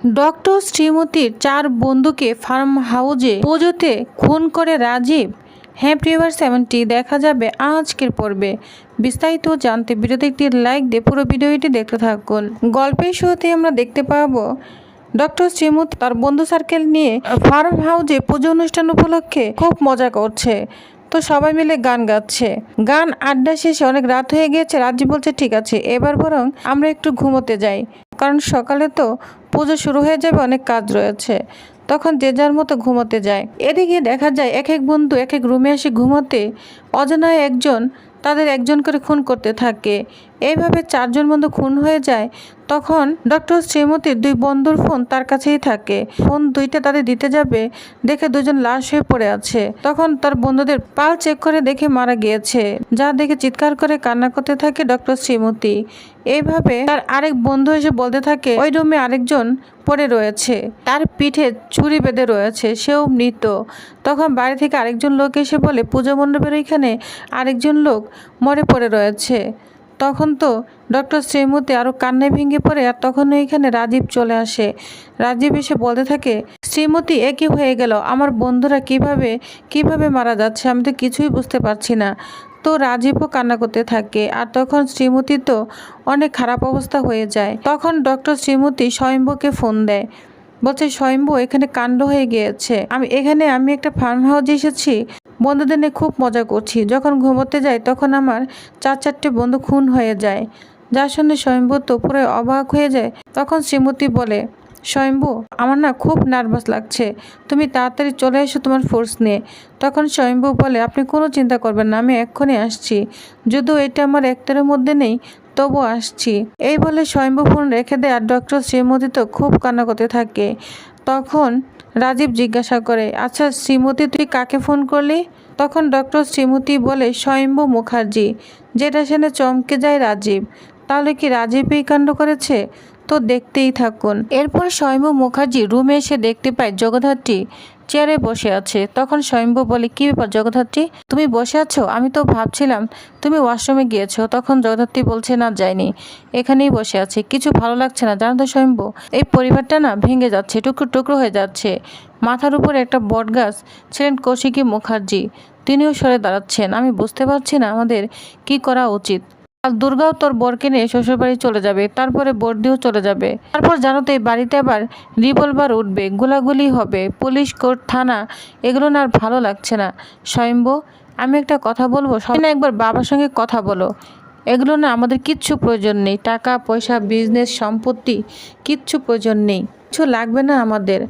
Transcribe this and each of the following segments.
Doctor শ্রীমতীর চার বন্ধুকে farm হাউজে পুজোতে খুন করে রাজীব। হ্যাঁ প্রিয়ার সেভেনটি দেখা যাবে আজকের পর্বে। বিস্তারিত জানতে ভিডিওতে একটি লাইক দিয়ে পুরো ভিডিওটি দেখতে থাকুন। গল্পের শুরুতে আমরা দেখতে পাবো, ডক্টর শ্রীমতী তার বন্ধু সার্কেল নিয়ে ফার্ম হাউজে পুজো অনুষ্ঠান উপলক্ষে খুব মজা করছে। তো সবাই মিলে গান গাচ্ছে। গান আড্ডা শেষে অনেক রাত হয়ে গিয়েছে, রাজ্য বলছে, ঠিক আছে, এবার বরং আমরা একটু ঘুমোতে যাই। কারণ সকালে তো পুজো শুরু হয়ে যাবে, অনেক কাজ রয়েছে। তখন যে যার মতো ঘুমোতে যায়। এদিকে দেখা যায়, এক এক বন্ধু, এক এক রুমে এসে ঘুমোতে অজানায় একজন, তাদের একজন করে খুন করতে থাকে। এইভাবে চারজন বন্ধু খুন হয়ে যায়, তখন ডক্টর শ্রীমতীর দুই বন্ধুর ফোন তার কাছেই থাকে। ফোন দুইটা তাদের দিতে যাবে, দেখে দুজন লাশ হয়ে পড়ে আছে। তখন তার বন্ধুদের পাল চেক করে দেখে মারা গিয়েছে, যা দেখে চিৎকার করে কান্না করতে থাকে ডক্টর শ্রীমতী। এইভাবে তার আরেক বন্ধু এসে বলতে থাকে, ওই রুমে আরেকজন পড়ে রয়েছে। তার পিঠে ছুরি বেঁধে রয়েছে, সেও মৃত। তখন বাড়ি থেকে আরেকজন লোক এসে বলে, পুজো মণ্ডপের ওইখানে আরেকজন লোক মরে পড়ে রয়েছে। তখন তো ডক্টর শ্রীমতী আরও কান্নায় ভেঙে পড়ে আর তখন ওইখানে রাজীব চলে আসে। রাজীব এসে বলতে থাকে শ্রীমতী একই হয়ে গেল? আমার বন্ধুরা কীভাবে কীভাবে মারা যাচ্ছে? আমি তো কিছুই বুঝতে পারছি না। তো রাজীবও কান্না করতে থাকে আর তখন শ্রীমতী তো অনেক খারাপ অবস্থা হয়ে যায়। তখন ডক্টর শ্রীমতী স্বয়ম্ভকে ফোন দেয়, বলছে, স্বয়ম্ভু, এখানে কাণ্ড হয়ে গিয়েছে। আমি, এখানে আমি একটা ফার্ম হাউসে এসেছি। বন্ধুদের নিয়ে খুব মজা করছি। যখন ঘুমোতে যাই, তখন আমার চার চারটে বন্ধু খুন হয়ে যায়। যার শুনে স্বয়ম্ভু তো পুরো অবাক হয়ে যায়, তখন শ্রীমতী বলে, স্বয়ম্ভু, আমার না খুব নার্ভাস লাগছে। তুমি তাড়াতাড়ি চলে এসো তোমার ফোর্স নিয়ে। তখন স্বয়ম্ভু বলে, আপনি কোনো চিন্তা করবেন না, আমি এক্ষুনি আসছি। যদিও এটা আমার একটারের মধ্যে নেই তবু আসছি। এই বলে স্বয়ম্ভু ফোন রেখে দেয় আর ডক্টর শ্রীমতী তো খুব কান্না করতে থাকে। তখন রাজীব জিজ্ঞাসা করে আচ্ছা শ্রীমতী, তুই কাকে ফোন করলি? তখন ডক্টর শ্রীমতী বলে, স্বয়ম্ভু মুখার্জি, যেটা শুনে চমকে যায় রাজীব। তাহলে কি রাজীব এই কাণ্ড করেছে? তো দেখতেই থাকুন। এরপর স্বয়ম্ভু মুখার্জি রুমে এসে দেখতে পায় জগদ্ধাত্রী চেয়ারে বসে আছে। তখন স্বয়ম্ভু বলে, কি ব্যাপার জগদ্ধাত্রী? তুমি বসে আছো? আমি তো ভাবছিলাম তুমি ওয়াশরুমে গিয়েছো। তখন জগদ্ধাত্রী বলছে, না যায়নি এখানেই বসে আছে। কিছু ভালো লাগছে না, জানো তো স্বয়ম্ভু? এই পরিবারটা না ভেঙে যাচ্ছে, টুকরো টুকরো হয়ে যাচ্ছে। মাথার উপরে একটা বট গাছ ছিলেন কৌশিকী মুখার্জি। তিনিও সরে দাঁড়াচ্ছেন। আমি বুঝতে পারছি না আমাদের কি করা উচিত। আর দুর্গাও তোর বরকে নিয়ে শ্বশুরবাড়ি চলে যাবে, তারপরে বর্দিও চলে যাবে। তারপর জানো তো এই বাড়িতে আবার রিভলভার উঠবে, গোলাগুলি হবে, পুলিশ, কোর্ট, থানা, এগুলো না আর ভালো লাগছে না। স্বয়ম্ভু, আমি একটা কথা বলব না একবার বাবার সঙ্গে কথা বলো। এগুলো না আমাদের কিচ্ছু প্রয়োজন নেই, টাকা, পয়সা বিজনেস সম্পত্তি, কিচ্ছু প্রয়োজন নেই। কিছু লাগবে না আমাদের।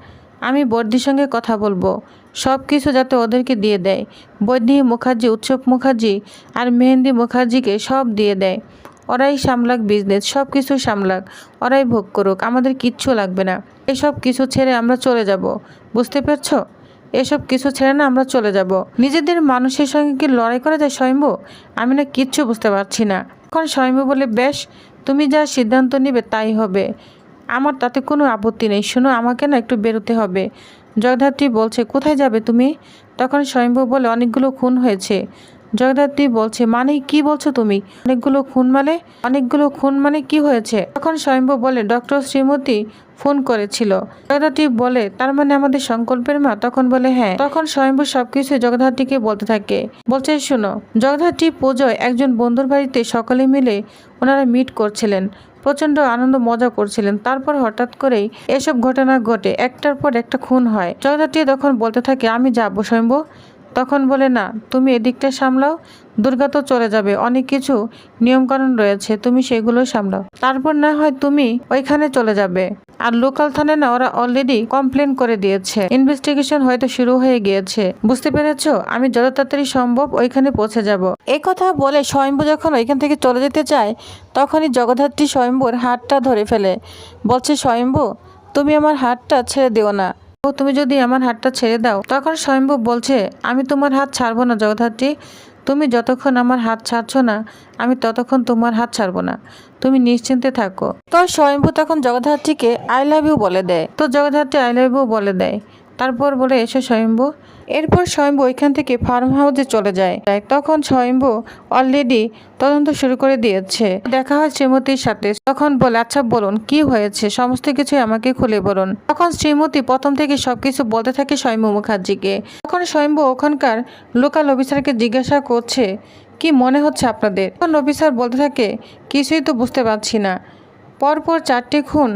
আমি বর্দির সঙ্গে কথা বলব। সব কিছু যাতে ওদেরকে দিয়ে দেয়। বৈদ্যি মুখার্জি, উৎসব মুখার্জি আর মেহেন্দি মুখার্জিকে সব দিয়ে দেয়। ওরাই সামলাক বিজনেস সব কিছু সামলাক। ওরাই ভোগ করুক, আমাদের কিচ্ছু লাগবে না। এসব কিছু ছেড়ে আমরা চলে যাব। বুঝতে পারছ? এসব কিছু ছেড়ে না আমরা চলে যাব। নিজেদের মানুষের সঙ্গে কি লড়াই করা যায় স্বয়ম্ভু? আমি না কিচ্ছু বুঝতে পারছি না। এখন স্বয়ম্ভু বলে, বেশ, তুমি যা সিদ্ধান্ত নিবে তাই হবে। আমার তাতে কোনো আপত্তি নেই। শোনো, আমাকে না একটু বেরোতে হবে। জগদ্ধাত্রী বলছে, কোথায় যাবে তুমি? তখন স্বয়ম্ভু বলে, অনেকগুলো খুন হয়েছে। জগদ্ধাত্রী বলছে মানে কি বলছো তুমি? অনেকগুলো খুন মানে অনেকগুলো খুন মানে কি হয়েছে? তখন স্বয়ম্ভু বলে, ডক্টর শ্রীমতী ফোন করেছিল। জগদ্ধাত্রী বলে, তার মানে আমাদের সংকল্পের মা? তখন বলে হ্যাঁ। তখন স্বয়ম্ভু সবকিছু জগদ্ধাত্রীকে বলতে থাকে। বলছে, শুনো, জগদ্ধাত্রী পুজোয় একজন বন্ধুর বাড়িতে সকলে মিলে ওনারা মিট করছিলেন। প্রচণ্ড আনন্দ, মজা করছিলেন। তারপর হঠাৎ করেই এসব ঘটনা ঘটে। একটার পর একটা খুন হয়। জগদ্ধাত্রী তখন বলতে থাকে, আমি যাব স্বয়ম্ভ। তখন বলে, না, তুমি এদিকটা সামলাও। দুর্গা তো চলে যাবে। অনেক কিছু নিয়মকানুন রয়েছে। তুমি সেগুলো সামলাও। তারপর না হয় তুমি ওইখানে চলে যাবে। আর লোকাল থানায় না, ওরা অলরেডি কমপ্লেন করে দিয়েছে। ইনভেস্টিগেশন হয়তো শুরু হয়ে গিয়েছে। বুঝতে পেরেছ? আমি যত তাড়াতাড়ি সম্ভব ওইখানে পৌঁছে যাব। এই কথা বলে স্বয়ম্ভু যখন ওইখান থেকে চলে যেতে চায়, তখনই জগদ্ধাত্রী স্বয়ম্ভুর হাতটা ধরে ফেলে। বলছে, স্বয়ম্ভু, তুমি আমার হাতটা ছেড়ে দিও না। তুমি যদি আমার হাতটা ছেড়ে দাও? তখন স্বয়ম্ভু বলছে, আমি তোমার হাত ছাড়বো না, জগদ্ধাত্রী। তুমি যতক্ষণ আমার হাত ছাড়ছ না, আমি ততক্ষণ তোমার হাত ছাড়ব না। তুমি নিশ্চিন্তে থাকো। তো স্বয়ম্ভু তখন জগদ্ধাত্রীকে আই লাভ ইউ বলে দেয়। তো জগদ্ধাত্রী আই লাভ ইউ বলে দেয়। তারপর বলে এসো স্বয়ম্ভু। এরপর স্বয়ম্ভু ওইখান থেকে ফার্ম হাউসে চলে যায়। তখন স্বয়ম্ভু অলরেডি তদন্ত শুরু করে দিয়েছে। দেখা হয় শ্রীমতীর সাথে। তখন বলে আচ্ছা বলুন, কি হয়েছে? সমস্ত কিছু আমাকে খুলে বলুন। তখন শ্রীমতী প্রথম থেকে সবকিছু বলতে থাকে স্বয়ম্ভু মুখার্জিকে। তখন স্বয়ম্ভু ওখানকার লোকাল অফিসারকে জিজ্ঞাসা করছে, কি মনে হচ্ছে আপনাদের? তখন অফিসার বলতে থাকে, কিছুই তো বুঝতে পারছি না। পরপর চারটি খুন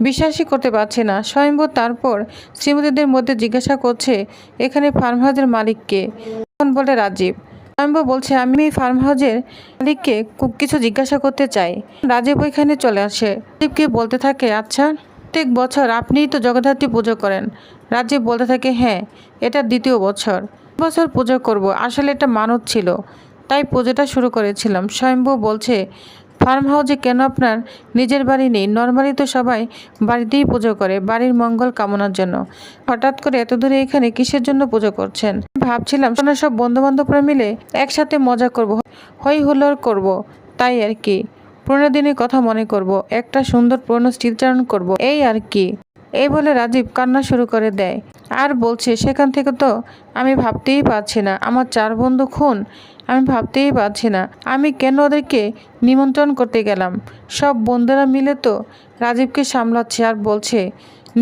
বিশ্বাসই করতে পারছে না। স্বয়ম্ভু তারপর শ্রীমতীদের মধ্যে জিজ্ঞাসা করছে, এখানে ফার্ম হাউসের মালিককে? তখন বলে, রাজীব। স্বয়ম্ভু বলছে, আমি এই ফার্ম হাউসের মালিককে কিছু জিজ্ঞাসা করতে চাই। রাজীব ওইখানে চলে আসে। রাজীবকে বলতে থাকে আচ্ছা প্রত্যেক বছর আপনিই তো জগদ্ধাত্রী পুজো করেন। রাজীব বলতে থাকে হ্যাঁ এটা দ্বিতীয় বছর। বছর পুজো করব। আসলে এটা মানত ছিল, তাই পুজোটা শুরু করেছিলাম। স্বয়ম্ভু বলছে ফার্ম হাউসে কেন আপনার নিজের বাড়ি নেই? নর্মালি তো সবাই বাড়িতেই পুজো করে, বাড়ির মঙ্গল কামনার জন্য। হঠাৎ করে এত দূরে এখানে কিসের জন্য পুজো করছেন? ভাবছিলাম শোনা সব বন্ধু বান্ধবরা মিলে একসাথে মজা করব। হই হুল্লোড় করব, তাই আর কি। পুরোনো দিনের কথা মনে করব, একটা সুন্দর পুরনো স্মৃতিচারণ করব, এই আর কি। এই বলে রাজীব কান্না শুরু করে দেয়। আর বলছে, সেখান থেকে তো আমি ভাবতেই পারছি না। আমার চার বন্ধু খুন আমি ভাবতেই পারছি না। আমি কেন ওদেরকে নিমন্ত্রণ করতে গেলাম? সব বন্ধুরা মিলে তো রাজীবকে সামলাচ্ছে আর বলছে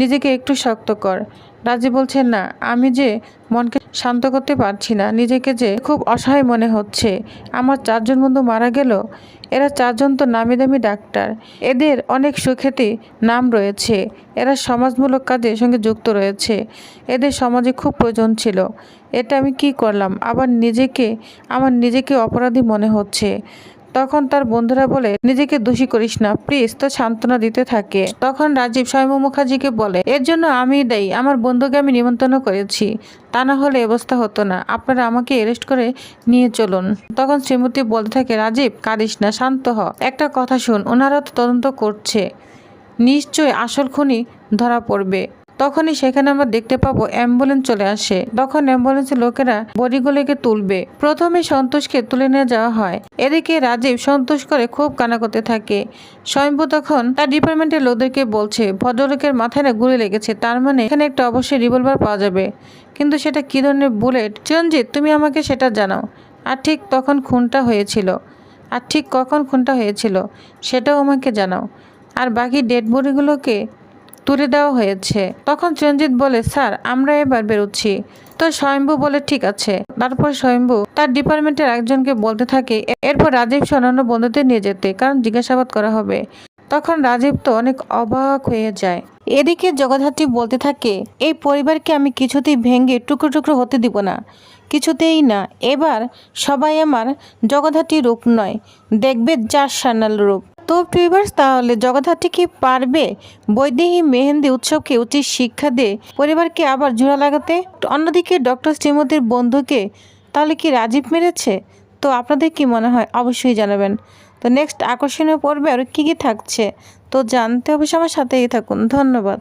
নিজেকে একটু শক্ত কর। রাজীব বলছে, না, আমি যে মনকে শান্ত করতে পারছি না, নিজেকে যে খুব অসহায় মনে হচ্ছে, আমার চারজন বন্ধু মারা গেল, এরা চারজন তো নামি দামি ডাক্তার, এদের অনেক সুখ্যাতি নাম রয়েছে, এরা সমাজমূলক কাজের সঙ্গে যুক্ত রয়েছে, এদের সমাজে খুব প্রয়োজন ছিল, এটা আমি কি করলাম, আবার নিজেকে, আমার নিজেকে অপরাধী মনে হচ্ছে তখন তার বন্ধুরা বলে, নিজেকে দোষী করিস না, প্লিজ তো সান্ত্বনা দিতে থাকে। তখন রাজীব স্বয়ং মুখার্জিকে বলে, এর জন্য আমি দেই আমার বন্ধুকে আমি নিমন্ত্রণ করেছি। তা না হলে অবস্থা হতো না, আপনারা আমাকে অ্যারেস্ট করে নিয়ে চলুন। তখন শ্রীমতী বলতে থাকে, রাজীব, কাঁদিস না, শান্ত হ। একটা কথা শুন ওনারা তো তদন্ত করছে। নিশ্চয় আসল খুনি ধরা পড়বে। তখনই সেখানে আমরা দেখতে পাবো অ্যাম্বুলেন্স চলে আসে। তখন অ্যাম্বুলেন্সের লোকেরা বডিগুলোকে তুলবে। প্রথমে সন্তোষকে তুলে নিয়ে যাওয়া হয়। এদিকে রাজীব সন্তোষ করে খুব কানা করতে থাকে। স্বয়ম্ভু তখন তার ডিপার্টমেন্টের লোকদেরকে বলছে, ভদ্রলোকের মাথায় না গুলি লেগেছে, তার মানে এখানে একটা অবশ্যই রিভলভার পাওয়া যাবে। কিন্তু সেটা কী ধরনের বুলেট চিরঞ্জিত, তুমি আমাকে সেটা জানাও। আর ঠিক তখন খুনটা হয়েছিল। আর ঠিক কখন খুনটা হয়েছিল, সেটাও আমাকে জানাও। আর বাকি ডেড বডিগুলোকে তুলে দেওয়া হয়েছে। তখন চিরঞ্জিত বলে, স্যার, আমরা এবার বেরোচ্ছি। তো স্বয়ম্ভু বলে, ঠিক আছে। তারপর স্বয়ম্ভু তার ডিপার্টমেন্টের একজনকে বলতে থাকে, এরপর রাজীব অন্যান্য বন্ধুদের নিয়ে যেতে, কারণ জিজ্ঞাসাবাদ করা হবে। তখন রাজীব তো অনেক অবাক হয়ে যায়। এদিকে জগদ্ধাত্রী বলতে থাকে, এই পরিবারকে আমি কিছুতেই ভেঙে টুকরো টুকরো হতে দিব না, কিছুতেই না। এবার সবাই আমার জগদ্ধাত্রী রূপ নয়, দেখবে যার সান্নাল রূপ। তো প্রিভার্স তাহলে জগদ্ধাত্রী কি পারবে? বৈদেহী মেহেন্দি উৎসবকে উচিত শিক্ষা দিয়ে পরিবারকে আবার জোড়া লাগাতে? অন্যদিকে ডক্টর শ্রীমতির বন্ধুকে তাহলে কি রাজীব মেরেছে? তো আপনাদের কি মনে হয়? অবশ্যই জানাবেন। তো নেক্সট আকর্ষণীয় পর্বে আর কী কী থাকছে? তো জানতে অবশ্যই আমার সাথেই থাকুন। ধন্যবাদ।